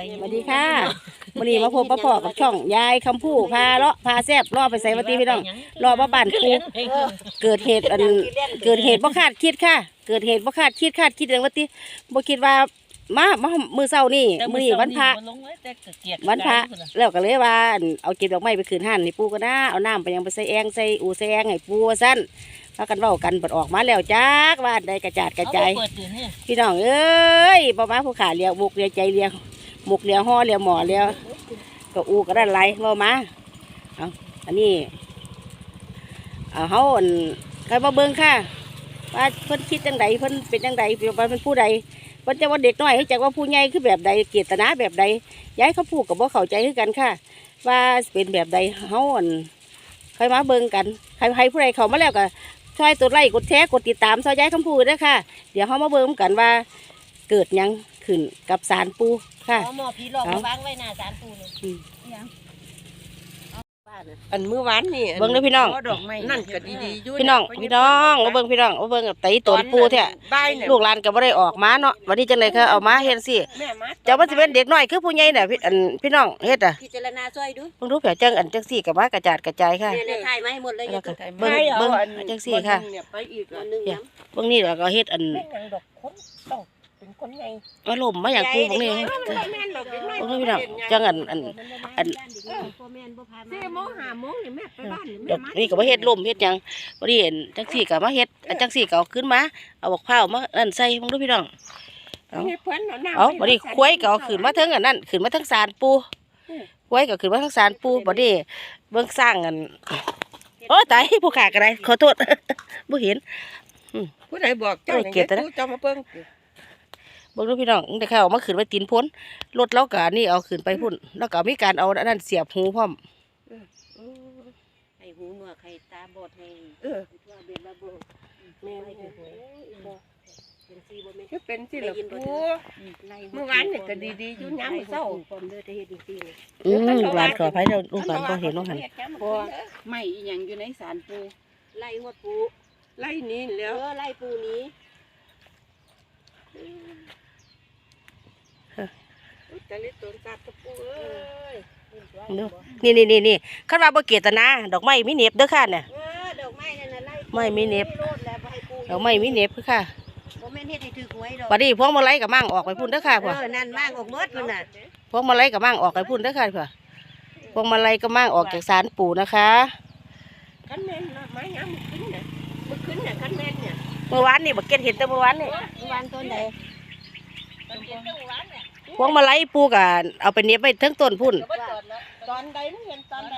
สวัสดีค่ะวันนี้มาพบมาพอกับช่องยายคำพูพาเลาะพาแซบล่อไปใส่วัตีพี่น้องรอมาบ้านปูเกิดเหตุอันเกิดเหตุบ่คาดคิดค่ะ เกิดเหตุบ่คาดคิดคาดคิดเรื่องวัตีบ่คิดว่ามามามือเช้านี่มื้อนี้วันพระวันพระแล้วก็เลยว่าอั่นเอาเก็บดอกไม้ไปคืนห้านให้ปูก็น่าเอาน้ำไปยังไปใส่แองใส่อูใส่แองให้ปูว่าซั่นพากันเว้ากันเปิดออกมาแล้วจักว่าอันใดกระจาดกระจายเปิดตื่นเนี่ยพี่น้องเอ้ยบ่มาผู้ขาเลี้ยวบุกเลี้ยวใจเลี้ยว หมกเลี้ยวห่อเลี้ยวหมอเลี้ยวก็อูก็ได้ไรบ่มาเอาอันนี้เอาเฮาอันใครมาเบิ่งค่ะว่าเพิ่นคิดจังใดเพิ่นเป็นจังใดเพิ่นเป็นผู้ใดเพิ่นจะว่าเด็กน้อยให้จักว่าผู้ใหญ่คือแบบใดเจตนาแบบใดย้ายเขาพูดกับบ่เข้าใจคือกันค่ะ ว่าเป็นแบบใดเฮาอันใครมาเบิ่งกันใครใครผู้ใดเขามาแล้วก็ช่วยกดไลค์กดแชร์กดติดตามซอยย้ายคำพูดด้วยค่ะ เดี๋ยวเฮามาเบิ่งกันว่าเกิดยัง ขึ้นกับสารปูค่ะหมอผีหลอกมาวางไว้หน้าศาลปู่เลยอันมื้อวานนี่เบิ่งเด้อพี่น้อง ดอกไม้นั่นก็ดีๆอยู่พี่น้องพี่น้องมาเบิ่งพี่น้องมาเบิ่งกับไตตนปูแท้บ่ายเนี่ยลูกหลานก็บ่ได้ออกมาเนาะวันนี้จังได๋เขาเอามาเฮ็ดสิแม่มาเจ้ามันสิเป็นเด็กน้อยคือผู้ใหญ่น่ะพี่อันพี่น้องเฮ็ดอะพิจารณาช่วยดูเบิ่งดูแผลจังอันจังซี่ก็มากระจาดกระจายค่ะ เนี่ยถ่ายมาให้หมดเลยแล้วก็ถ่ายเบิ่งเบิ่งจังซี่ค่ะเนี่ยไปอีกวัอะนหนึ่งน้เบิ่งนี่แล้วก็เฮ็ดอันไม่ยังดอกคนต้องเป็น คนใหญ่อารมณ์มาอย่างปูเบิ่งนี่เออมันบ่แม่นดอกเด็กน้อยเบิ่งดูพี่น้องจังอันอัน อันพ่อแม่นบ่พามาสี่โมงห้าโมงนี่แม่ไปบ้านนี่ดแม่อกมานี่ก็บ่เฮ็ดลมเฮ็ดหยังบ่ได้เห็นจังซี่ก็มาเฮ็ดอันจังซี่ก็เอาขึ้นมาเอาบักพร้าวมานั่นใส่เบิ่งดูพี่น้อง เอาให้เพิ่นเอาน้ำเอาไปบ่ได้ควายก็เอาขึ้นมาเทิงอันนั้นขึ้นมาเทิงศาลปูควายก็ขึ้นมาเทิงศาลปูบ่ได้เบิ่งสร้างกันโอ้ตายผู้ขาก็ได้ขอโทษ บ่เห็น ผู้ใดบอกเจ้าโอ้ยเกลียดแต่นะเจ้ามาเบิ่ง เบิ่งดูพี่น้องได้เข้าเอามาขึ้นไว้ตีนพ้นรถเราก็อันนี่เอาขึ้นไปพุ่น แล้วก็มีการเอาอันนั้นเสียบหูพร้อมให้หูหนวกให้ตาบอดให้เออว่าเบ็ดว่าบ่แม่ให้นี่หูบ่เป็นซีบ่แม่นคือเป็นสิล่ะได้ยินบ่ผู้ไล่เมื่อวานนี่ก็ดีๆอยู่ยามมื้อเช้าพร้อมเด้อจะเฮ็ดจังซี่นี่อืมลูกหลานขออภัยเด้อลูกหลานบ่เห็นน้องหันพอไม่อีหยังอยู่ในสารปูไล่หมดปูไล่หนี้เอแล้วอไล่ปูนี้ จะลิตนสัตว์กับปูเอ้ยดูนี่นี่นี่นี่คันว่าบ่เกตนาดอกไม้มีเหน็บเด้อค่ะเนี่ยเออดอกไม้นั่นน่ะไล่ไม่มีเหน็บโลดแล้วบ่ให้ปูดอกไม้มีเหน็บคือค่ะบ่แม่นเฮ็ดให้ถือหวยดอกบัดนี้พวงมาลัยก็มั่งออกไปพุ่นเด้อค่ะเอพ่ออนั่นมากออกหมดพุ่นน่ะพวงมาลัยก็มั่งออกไปพุ่นเด้อค่ะพ่อพวงมาลัยก็มั่งออกจากศาลปู่นะคะคันแม่นน่ะไม้ยามมื้อขึ้นน่ะมื้อขึ้นน่ะคันแม่นเนี่ยเมื่อวานนี่บักเก็ตเห็นแต่เมื่อวานนี่วันต้นใดพว งมาลัยปู่ก็เอาไปเหน็บไว้เทั้งต้นพุ่นตอนใดมึงเห็นตอนใด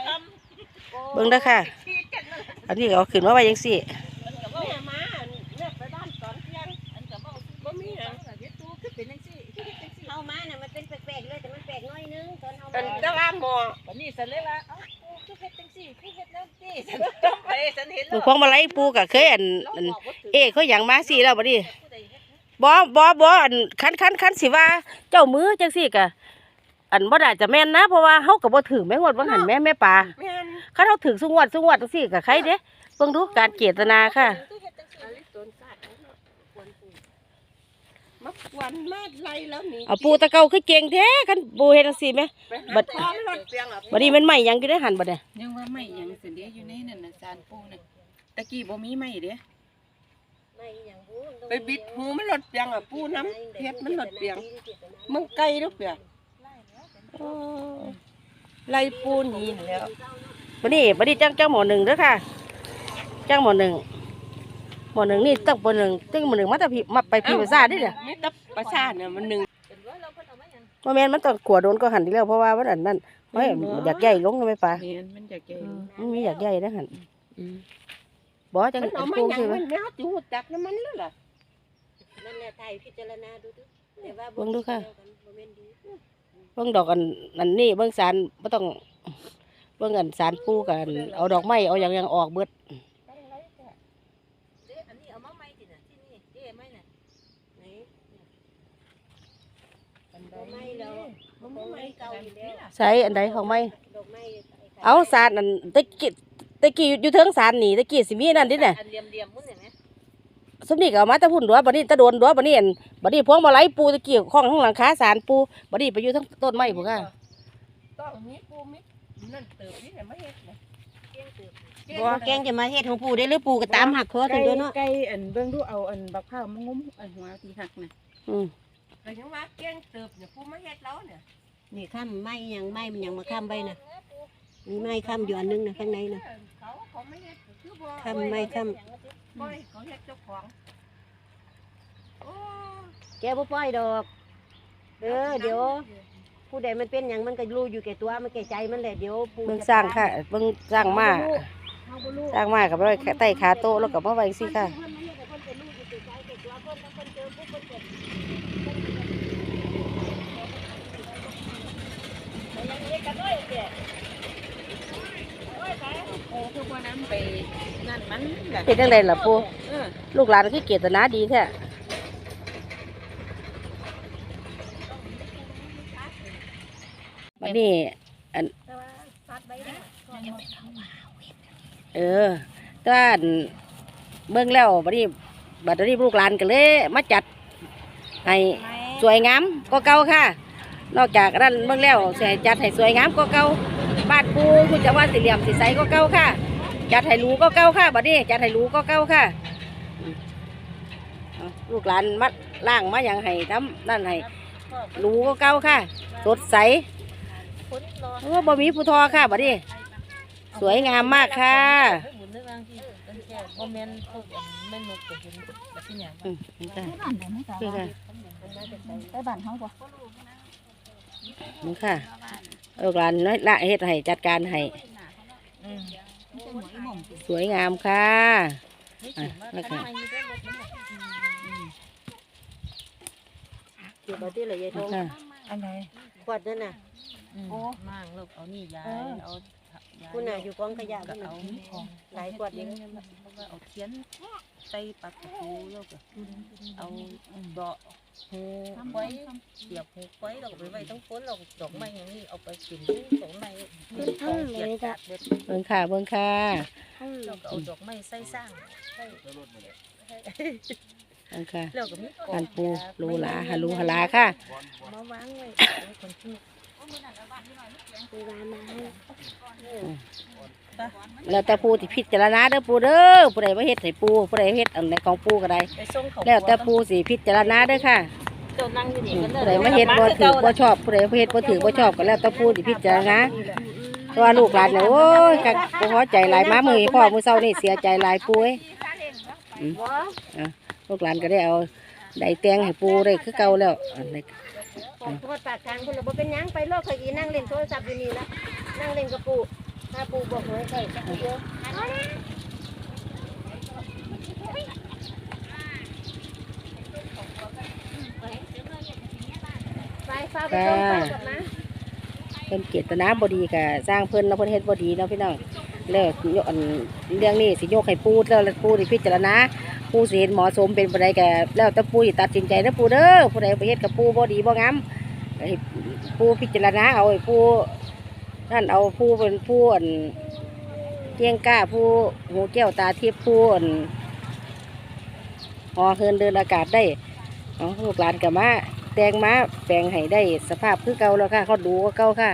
เบิ่งเด้อค่ะ อันนี้ก็เอาขึ้นมาไว้จังซี่แม่มาแม่ไปบ้านตอนเที่ยงอันก็บ่บ่มีหยังเฮามาน่ะมันเป็นแปลกๆเลยแต่มันแปลกน้อยนึงตอนเฮาอัมานแต่ว่าหมอวันนี้ฉันเลยว่าเอ้าปูคือเฮ็ดจังซี่คือเฮ็ดแล้วสิฉันต้องไปฉันเห็นพวงมาลัยปู่ก็เคยอันอันบอกว่าถือเอ๊ะเขาหยังมาสิแล้วบัด นี้ผู้ใดเฮ็ดบ่บ่บ่อันคันคันคันสิว่า เจ้ามือจังซี่ก็อันบ่ได้จะแม่นนะ เพราะว่าเฮาก็บ่ถึงแม่งวดบ่หันแม่แม่ป่าแม่นคันเฮาถึงสุงวดสุงวดจังซี่ก็ใครเด้เบิ่งดูการเจตนาค่ะคือเฮ็ดจังซี่อลิตนสัตว์มาควันมาไล่แล้วหนีเอาปูตะเกาคือเก่งแท้คันปูเฮ็ดจังซี่แหมไปหาบัดพร้อมรถเปียงอะบัดนี้มันใหม่ยังอยู่ได้หันบัดเนี่ยยังว่าไม่หยังสิเดียอยู่ในนั่นน่ะสารปูน่ะตะกี้บ่มีไม้เด้ไม่หยังบู ไปบิดหูมันรถเปียงอะปูน้ำเพชรมันรถเปียงมึงไกลรถเปียงโอ้ไล่ปูหนีแล้วบัดนี้บัดนี้จังจังหมอหนึ่งเด้อค่ะจังหมอหนึ่งหมอหนึ่งนี่ต้องหมอหนึ่งตึ้งหมอหนึ่งมาแต่พี่มาไปพี่ภาษาดิเด้อมีแตับประชาเนี่ยมันหนึ่งบ่แม่นมันต้องขัวโดนก็หันอีกแล้วเพราะว่ามันอันนั้นเฮ้ยอยากใหญ่ลงทำไมป่าแม่นมันจะแก่มันมีอยากใหญ่นะหันบ่จังมันเอามาปูหยังสิวะมันแมวจูจักน้ำมันแล้วล่ะ นั่นแหละถ่าย พิจารณาดูดูแต่ว่าเบิ่งดูค่ะ บ่แม่นดีเบิ่งดอกอันอันนี้เบิ่งสารบ่ต้องเบิ่งอันสารปูกัน เอาดอกไม้เอาอย่างอย่างออกเบิดเด้อันนี้เอามาใหม่ติน่ะที่นี่เด้ไม่น่ะไหนดอกไม้แล้วดอกไม้เก่าอยู่แล้วใช้อันใดของไม้ดอกไม้เอาสารอันตะกี้ตะกี้อยู่เทิงสารนี่ตะกี้สิมีนั่นดิน่ะอันเหลี่ยมๆมุ่นเห็นไหมเสมนี่ก็เอามาแตะพุ่นดัวบัดนี้ตะโดนดัวบัดนี้อันบัดนี้พวงมาลัยปูตะกี้ข้องข้างหลังคาสารปูบัดนี้ไปอยู่ทั้งต้นไม้พุ่นค่ะต้องมีปูมินั่นเติบนี่เนี่ยมาเฮ็ดเนี่ยบ่แกงจะมาเฮ็ดของปู่ได้หรือปู่ก็ตามหักคอกันตัวเนาะไก่อันเบิ่งดูเอาอันบักพร้าวมางุ้มอันหัวที่หักน่ะอืมแต่ยังว่าเกี้ยงเติบเนี่ยปูมาเฮ็ดแล้วเนี่ยนี่ค้ำไม้ยังไม้มันยังมาค้ำไว้นะมีไม้ค้ำอยู่อันนึงนะข้างในนะเขาเขาไม่เฮ็ด ก็คือบ่ค้ำไม้ค้ปล่อยเขาเฮ็ดเจ้าของโอ้ำแกบ่ปล่อยดอก เออเดี๋ยว ผู้ใดมันเป็นหยังมันก็รู้อยู่แก่ตัวมันแก่ใจมันแหละเดี๋ยวปู่เบิ่งจะสร้างค่ะเบิ่งสร้างมาเฮาบ่รู้สร้างมากับไว้ใต้ขาโต๊ะแล้วก็มาไว้สิค่ะเพิ่นมาเฮ็ดให้เพิ่นจะรู้อยู่แก่ใจแก่ตัวเพิ่นแล้วเพิ่นเจอปุ๊บเพิ่นจะโอ้ คือว่านั้นไปนั่นมันแบบเป็นจังไดล่ะปูเออลูกหลานคือเกียรตินาดีแท้บัดนี้อันเออแต้านเบิ่งแล้วบัดนี้บัดนี้ลูกหลานก็เลยมาจัดให้สวยงามก็เก่าค่ะ นอกจากนั้นเบิ่งแล้วสิให้จัดให้สวยงามก็เก่าบ้านปูคุณจะว่าสี่เหลี่ยมสีใสก็เก่าค่ะ จัดให้รูก็เก่าค่ะบัดนี้จัดให้รูก็เก่าค่ะลูกหลานมัดล่างมาอย่างให้ทำนั่นให้รูก็เก่าค่ะสดใสโอ้บ่มีผู้ทอค่ะบัดนี้สวยงามมากค่ะบุญเรื่องที่ตั้งแต่บ่แม่นพวกแม่นนกก็เห็นแบบที่หยังอืมนี่ค่ะบ้านไหนไม่บ้านเฮาบ่นี่ค่ะลูกหลานน้อยละเฮ็ดให้จัดการให้อืม สวยงามค่ะอะแล้วก็เก็บเอาที่ละยายทนี่องค่ะอันไหนขวดนั่นน่ะโอ้มั่งลูกเอานี่ยายเอาคุณน่ะอยู่กองขยะก็คุณน่ะเอาของหลายขวดนี่เอาเทียนใส่ปักตะปูแล้วก็เอาดอก หูไว้เสียบหูไว้เราก็ไปไว้ทั้งพ้นเราดอกไม้อย่างนี้เอาไปกินดอกไม้ของเกียรติกาดเด็ดเบิ่งค่ะเบิ่งค่ะเราก็เอาดอกไม้ใส่สร้างใส่เบิ่งค่ะแล้วก็มีกอันปูรูหลาฮารูฮาลาค่ะมาวางไว้คนที่ แล้วแต่ปูที่พิจารณาเด้อปูเด้อผู้ใดมาเฮ็ดให้ปูผู้ใดเฮ็ดอันไหนของปูก็ได้ไปส่งเขาแล้วแต่ปูสิพิจารณาเด้อค่ะเจ้านั่งอยู่นี่อืมก็ผู้ใดมาเฮ็ดบ่ถือบ่ชอบผู้ใดมาเฮ็ดบ่ถือบ่ชอบก็แล้วแต่ปูสิพิจารณาแต่ว่าลูกหลานเนี่ยโอ้ยกับ่พอใจหลายมามื้อนี้พ่อมื้อเช้านี่เสียใจหลายปูเอ้ยอืมอะลูกหลานก็ได้เอาได้แต่งให้ปูได้คือเก่าแล้วอันนี้ ของโทษปากทางคุณละบ่เป็นหยังไปโลกเคยอีนั่งเล่นโทรศัพท์อยู่นี่ละนั่งเล่นกับปู่ถ้าปู่บอกให้ใส่จักเดียวไปฟ้าไปส่งไปกลับมาเพิ่นเจตนาบ่ดีก็สร้างเพิ่นแล้วเพิ่นเฮ็ดบ่ดีเนาะพี่น้อง แล้วยกอันเรื่องนี้สิโยกให้ปูแล้วปูสิพิจารณาปูสิเห็นหมาะสมเป็นบ่ได้ก็แล้วแต่ปูสิตัดสินใจเด้อปูเด้อผู้ใดไปเฮ็ดกับปูบ่ดีบ่งามก็ให้ปูพิจารณาเอาให้ปูนั่นเอาปูเป็นผู้อันเกียงก้าผู้หูแก้วตาทิพย์ผู้อันหอเฮินเดินอากาศได้เอาลูกหลานก็มาแตงมาแปลงให้ได้สภาพคือเก่าแล้วค่ะเขาดูก็เก่าค่ะ